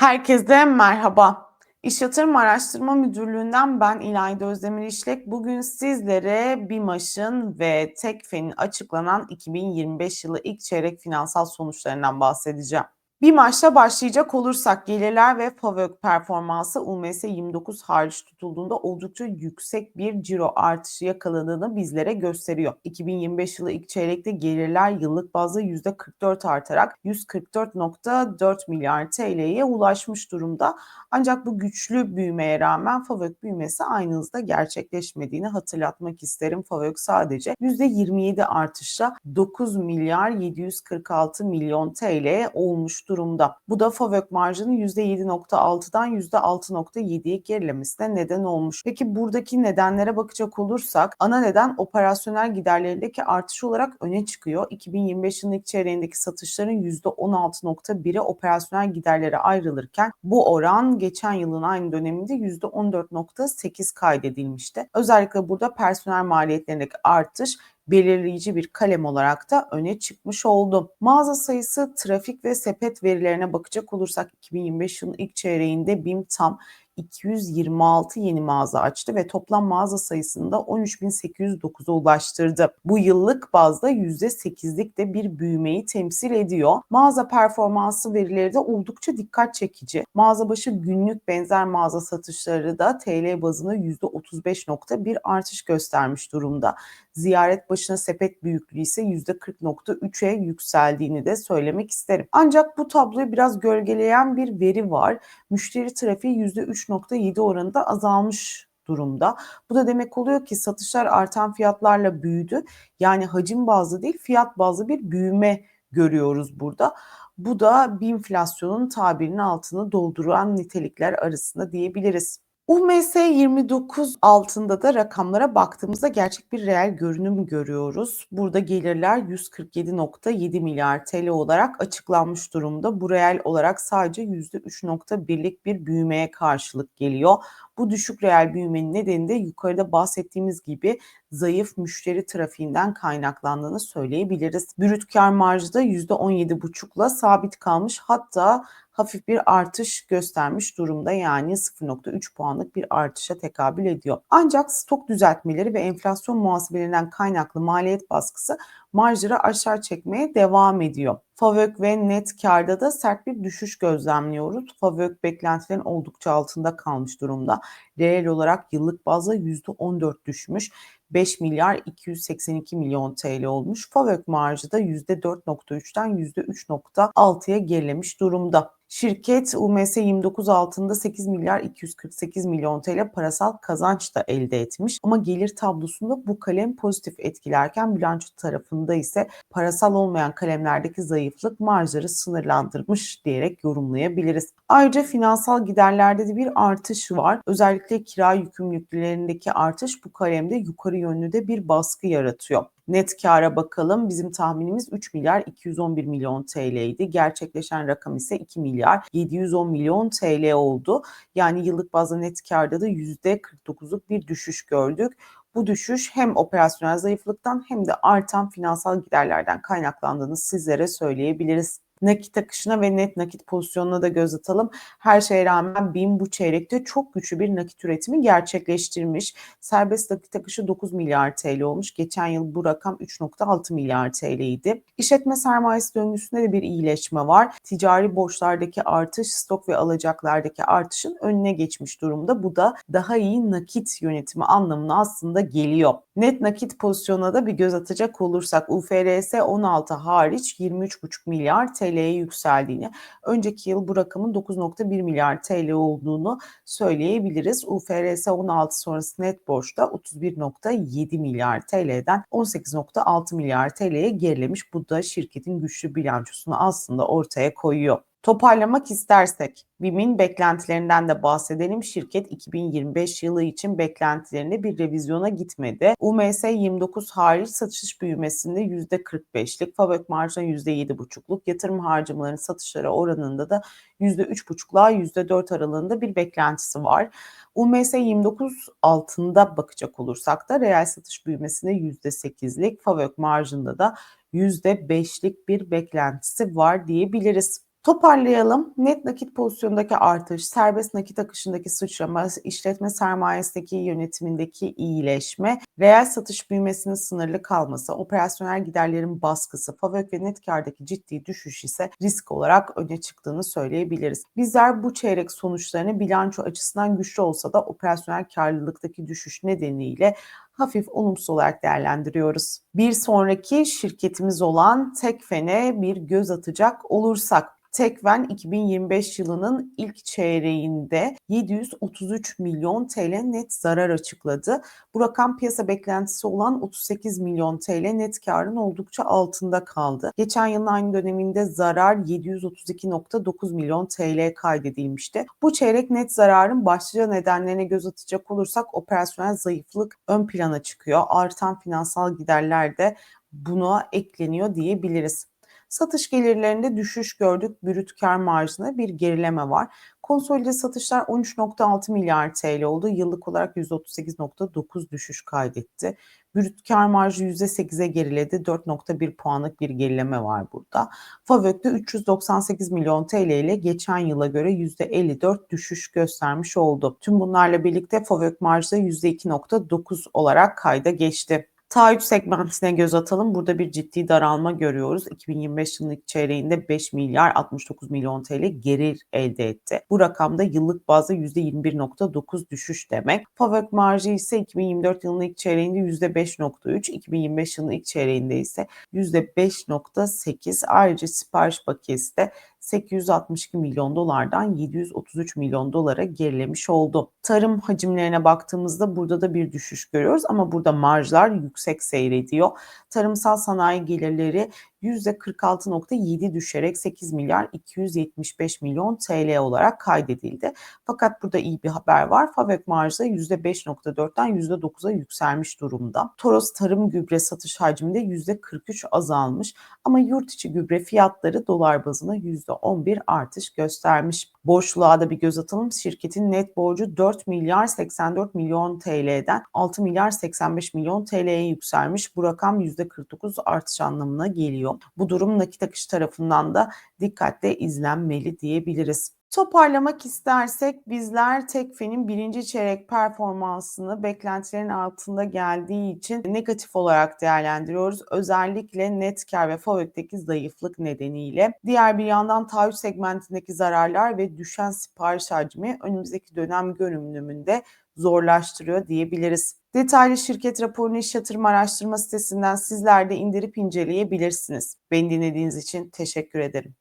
Herkese merhaba. İş Yatırım Araştırma Müdürlüğü'nden ben İlayda Özdemir İşlek. Bugün sizlere BİMAŞ'ın ve Tekfen'in açıklanan 2025 yılı ilk çeyrek finansal sonuçlarından bahsedeceğim. Bir maçta başlayacak olursak gelirler ve FAVÖK performansı UMS 29 hariç tutulduğunda oldukça yüksek bir ciro artışı yakaladığını bizlere gösteriyor. 2025 yılı ilk çeyrekte gelirler yıllık bazda %44 artarak 144.4 milyar TL'ye ulaşmış durumda. Ancak bu güçlü büyümeye rağmen FAVÖK büyümesi aynı hızda gerçekleşmediğini hatırlatmak isterim. FAVÖK sadece %27 artışla 9 milyar 746 milyon TL olmuş durumda. Bu da FAVÖK marjının %7.6'dan %6.7'ye gerilemesine neden olmuş. Peki buradaki nedenlere bakacak olursak ana neden operasyonel giderlerindeki artış olarak öne çıkıyor. 2025 yılının çeyreğindeki satışların %16.1'i operasyonel giderlere ayrılırken bu oran geçen yılın aynı döneminde %14.8 kaydedilmişti. Özellikle burada personel maliyetlerindeki artış belirleyici bir kalem olarak da öne çıkmış oldu. Mağaza sayısı, trafik ve sepet verilerine bakacak olursak 2025 yılının ilk çeyreğinde BİM tam 226 yeni mağaza açtı ve toplam mağaza sayısında 13.809'a ulaştırdı. Bu yıllık bazda %8'lik de bir büyümeyi temsil ediyor. Mağaza performansı verileri de oldukça dikkat çekici. Mağaza başı günlük benzer mağaza satışları da TL bazında %35.1 artış göstermiş durumda. Ziyaret başına sepet büyüklüğü ise %40.3'e yükseldiğini de söylemek isterim. Ancak bu tabloyu biraz gölgeleyen bir veri var. Müşteri trafiği %3.7 oranında azalmış durumda. Bu da demek oluyor ki satışlar artan fiyatlarla büyüdü. Yani hacim bazlı değil fiyat bazlı bir büyüme görüyoruz burada. Bu da bir enflasyonun tabirinin altını dolduran nitelikler arasında diyebiliriz. UMS 29 altında da rakamlara baktığımızda gerçek bir reel görünüm görüyoruz. Burada gelirler 147.7 milyar TL olarak açıklanmış durumda. Bu reel olarak sadece %3.1'lik bir büyümeye karşılık geliyor. Bu düşük reel büyümenin nedeni de yukarıda bahsettiğimiz gibi zayıf müşteri trafiğinden kaynaklandığını söyleyebiliriz. Brüt kar marjı da %17,5'la sabit kalmış hatta hafif bir artış göstermiş durumda yani 0.3 puanlık bir artışa tekabül ediyor. Ancak stok düzeltmeleri ve enflasyon muhasebelerinden kaynaklı maliyet baskısı marjları aşağı çekmeye devam ediyor. FAVÖK ve net karda da sert bir düşüş gözlemliyoruz. FAVÖK beklentilerin oldukça altında kalmış durumda. Reel olarak yıllık bazda %14 düşmüş. 5 milyar 282 milyon TL olmuş. FAVÖK marjı da %4.3'ten %3.6'ya gerilemiş durumda. Şirket UMS 29 altında 8 milyar 248 milyon TL parasal kazanç da elde etmiş. Ama gelir tablosunda bu kalem pozitif etkilerken bilanço tarafında ise parasal olmayan kalemlerdeki zayıflık marjları sınırlandırmış diyerek yorumlayabiliriz. Ayrıca finansal giderlerde de bir artış var. Özellikle kira yükümlülüklerindeki artış bu kalemde yukarı yönlü de bir baskı yaratıyor. Net kâra bakalım. Bizim tahminimiz 3 milyar 211 milyon TL idi. Gerçekleşen rakam ise 2 milyar 710 milyon TL oldu. Yani yıllık bazda net kârda da %49'luk bir düşüş gördük. Bu düşüş hem operasyonel zayıflıktan hem de artan finansal giderlerden kaynaklandığını sizlere söyleyebiliriz nakit akışına ve net nakit pozisyonuna da göz atalım. Her şeye rağmen BİM bu çeyrekte çok güçlü bir nakit üretimi gerçekleştirmiş. Serbest nakit akışı 9 milyar TL olmuş. Geçen yıl bu rakam 3.6 milyar TL idi. İşletme sermayesi döngüsünde de bir iyileşme var. Ticari borçlardaki artış, stok ve alacaklardaki artışın önüne geçmiş durumda. Bu da daha iyi nakit yönetimi anlamına aslında geliyor. Net nakit pozisyonuna da bir göz atacak olursak UFRS 16 hariç 23,5 milyar TL TL'ye yükseldiğini, önceki yıl bu rakamın 9.1 milyar TL olduğunu söyleyebiliriz. UFRS 16 sonrası net borçta 31.7 milyar TL'den 18.6 milyar TL'ye gerilemiş. Bu da şirketin güçlü bilançosunu aslında ortaya koyuyor. Toparlamak istersek BİM'in beklentilerinden de bahsedelim. Şirket 2025 yılı için beklentilerinde bir revizyona gitmedi. UMS 29 hariç satış büyümesinde %45'lik, FAVÖK marjına %7,5'luk, yatırım harcamalarının satışları oranında da %3,5'la %4 aralığında bir beklentisi var. UMS 29 altında bakacak olursak da reel satış büyümesinde %8'lik, FAVÖK marjında da %5'lik bir beklentisi var diyebiliriz. Toparlayalım. Net nakit pozisyondaki artış, serbest nakit akışındaki sıçrama, işletme sermayesindeki yönetimindeki iyileşme, reel satış büyümesinin sınırlı kalması, operasyonel giderlerin baskısı, FAVÖK ve net kardaki ciddi düşüş ise risk olarak öne çıktığını söyleyebiliriz. Bizler bu çeyrek sonuçlarını bilanço açısından güçlü olsa da operasyonel karlılıktaki düşüş nedeniyle hafif olumsuz olarak değerlendiriyoruz. Bir sonraki şirketimiz olan Tekfen'e bir göz atacak olursak Tekven 2025 yılının ilk çeyreğinde 733 milyon TL net zarar açıkladı. Bu rakam piyasa beklentisi olan 38 milyon TL net karın oldukça altında kaldı. Geçen yılın aynı döneminde zarar 732.9 milyon TL kaydedilmişti. Bu çeyrek net zararın başlıca nedenlerine göz atacak olursak operasyonel zayıflık ön plana çıkıyor. Artan finansal giderler de buna ekleniyor diyebiliriz. Satış gelirlerinde düşüş gördük. Brüt kar marjında bir gerileme var. Konsolide satışlar 13.6 milyar TL oldu. Yıllık olarak %38.9 düşüş kaydetti. Brüt kar marjı %8'e geriledi. 4.1 puanlık bir gerileme var burada. Favök'te 398 milyon TL ile geçen yıla göre %54 düşüş göstermiş oldu. Tüm bunlarla birlikte Favök marjı %2.9 olarak kayda geçti. Taahhüt segmentine göz atalım. Burada bir ciddi daralma görüyoruz. 2025 yılının çeyreğinde 5 milyar 69 milyon TL geri elde etti. Bu rakamda yıllık bazda %21.9 düşüş demek. FAVÖK marjı ise 2024 yılının ilk çeyreğinde %5.3, 2025 yılının ilk çeyreğinde ise %5.8. Ayrıca sipariş bakiyesi de 862 milyon dolardan 733 milyon dolara gerilemiş oldu. Tarım hacimlerine baktığımızda burada da bir düşüş görüyoruz ama burada marjlar yüksek seyrediyor. Tarımsal sanayi gelirleri %46.7 düşerek 8 milyar 275 milyon TL olarak kaydedildi. Fakat burada iyi bir haber var. Favök marjı %5.4'ten %9'a yükselmiş durumda. Toros tarım gübre satış hacminde %43 azalmış ama yurt içi gübre fiyatları dolar bazına %11 artış göstermiş. Borçluğa da bir göz atalım. Şirketin net borcu 4 milyar 84 milyon TL'den 6 milyar 85 milyon TL'ye yükselmiş. Bu rakam %49 artış anlamına geliyor. Bu durum nakit akış tarafından da dikkatle izlenmeli diyebiliriz. Toparlamak istersek bizler Tekfe'nin birinci çeyrek performansını beklentilerin altında geldiği için negatif olarak değerlendiriyoruz. Özellikle net kar ve FAVÖK'teki zayıflık nedeniyle. Diğer bir yandan taahhüt segmentindeki zararlar ve düşen sipariş hacmi önümüzdeki dönem görünümünde zorlaştırıyor diyebiliriz. Detaylı şirket raporunu iş yatırım araştırma sitesinden sizler de indirip inceleyebilirsiniz. Beni dinlediğiniz için teşekkür ederim.